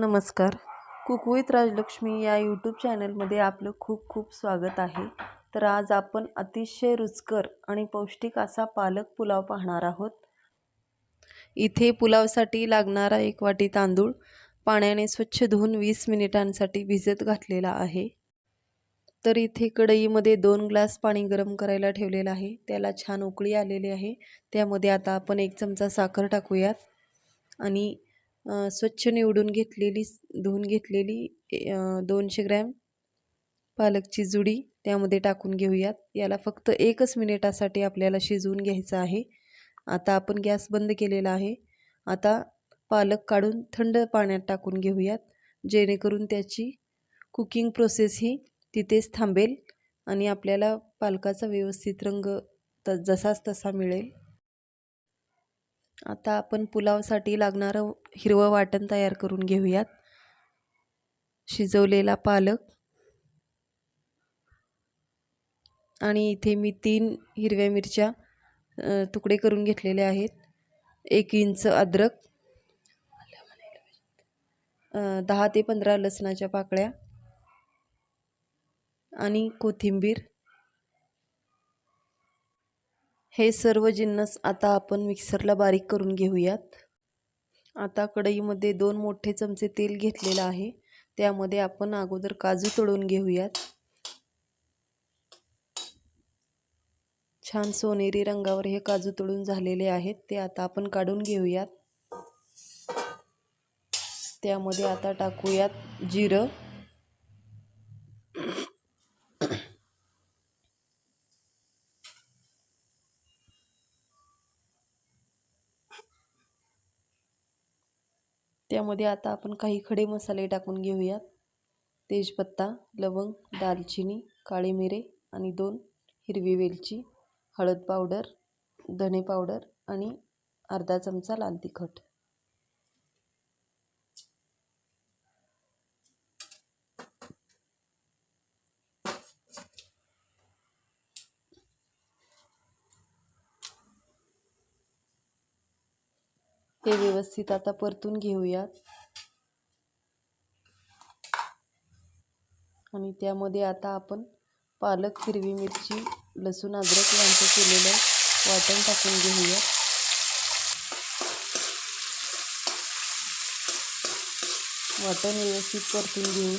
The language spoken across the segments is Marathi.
नमस्कार. कुक विथ राजलक्ष्मी या यूट्यूब चॅनलमध्ये आपलं खूप खूप स्वागत आहे. तर आज आपण अतिशय रुचकर आणि पौष्टिक असा पालक पुलाव पाहणार आहोत. इथे पुलावसाठी लागणारा एक वाटी तांदूळ पाण्याने स्वच्छ धुवून वीस मिनिटांसाठी भिजत घातलेला आहे. तर इथे कढईमध्ये दोन ग्लास पाणी गरम करायला ठेवलेलं आहे. त्याला छान उकळी आलेली आहे. त्यामध्ये आता आपण एक चमचा साखर टाकूयात. आणि स्वच्छ निवडून घेतलेली धुवून घेतलेली दोनशे ग्रॅम पालकची जुडी त्यामध्ये टाकून घेऊयात. याला फक्त एकच मिनिटासाठी आपल्याला शिजवून घ्यायचं आहे. आता आपण गॅस बंद केलेला आहे. आता पालक काढून थंड पाण्यात टाकून घेऊयात. जेणेकरून त्याची कुकिंग प्रोसेस ही तिथेच थांबेल आणि आपल्याला पालकाचा व्यवस्थित रंग त जसाच तसा मिळेल. आता आपण पुलावसाठी लागणारं हिरवं वाटण तयार करून घेऊयात. शिजवलेला पालक. आणि इथे मी तीन हिरव्या मिरच्या तुकडे करून घेतलेले आहेत. एक इंच अद्रक दहा ते पंधरा लसणाच्या पाकळ्या आणि कोथिंबीर. हे सर्व जिन्नस आता आपण मिक्सरला बारीक करून घेऊयात. आता कढईमध्ये दोन मोठे चमचे तेल घेतलेलं आहे. त्यामध्ये आपण अगोदर काजू तळून घेऊयात. छान सोनेरी रंगावर हे काजू तळून झालेले आहेत. ते आता आपण काढून घेऊयात. त्यामध्ये आता टाकूयात जिरं. त्यामध्ये आता आपण काही खडे मसाले टाकून घेऊयात. तेजपत्ता लवंग दालचिनी काळे मिरे आणि दोन हिरवी वेलची हळद पावडर धणे पावडर आणि अर्धा चमचा लाल तिखट. हे व्यवस्थित आता परतून घेऊयात. आणि त्यामध्ये आता आपण पालक हिरवी मिरची लसूण अद्रक यांचं केलेलं वाटण टाकून घेऊया वाटण व्यवस्थित परतून घेऊन.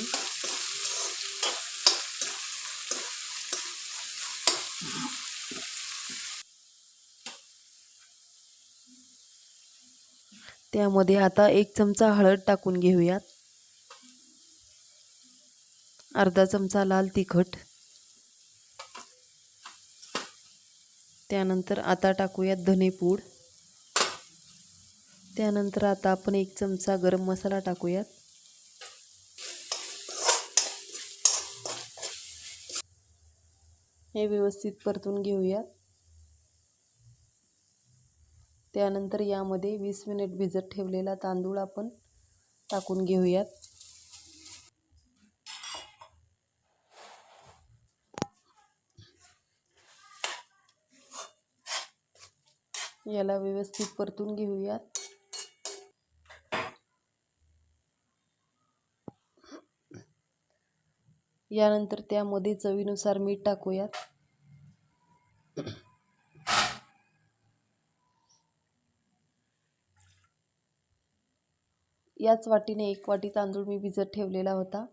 त्यामध्ये आता एक चमचा हळद टाकून घेऊयात. अर्धा चमचा लाल तिखट. त्यानंतर आता टाकूयात धनेपूड. त्यानंतर आता आपण एक चमचा गरम मसाला टाकूयात. हे व्यवस्थित परतून घेऊयात. त्यानंतर यामध्ये वीस मिनिट भिजत ठेवलेला तांदूळ आपण टाकून घेऊयात. याला व्यवस्थित परतून घेऊयात. यानंतर त्यामध्ये चवीनुसार मीठ टाकूयात. याच वाटीने एक वाटी तांदूळ मी भिजत ठेवलेला होता.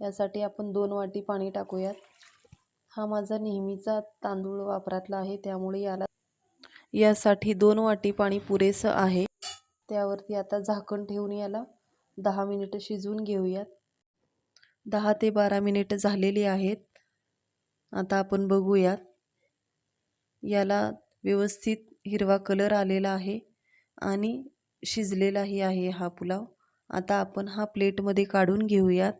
यासाठी आपण दोन वाटी पाणी टाकूयात. हा माझा नेहमीचा तांदूळ वापरातला आहे त्यामुळे याला यासाठी दोन वाटी पाणी पुरेसं आहे. त्यावरती आता झाकण ठेवून याला दहा मिनिटं शिजवून घेऊयात. दहा ते बारा मिनिटं झालेली आहेत. आता आपण बघूयात. याला व्यवस्थित हिरवा कलर आलेला आहे आणि शिजलेलाही आहे हा पुलाव. आता आपण हा प्लेटमध्ये काढून घेऊयात.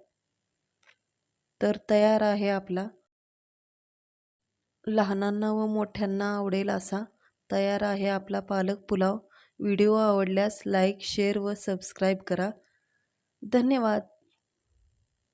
तर तयार आहे आपला. लहानांना व मोठ्यांना आवडेल असा तयार आहे आपला पालक पुलाव. व्हिडिओ आवडल्यास लाईक शेअर व सबस्क्राईब करा. धन्यवाद.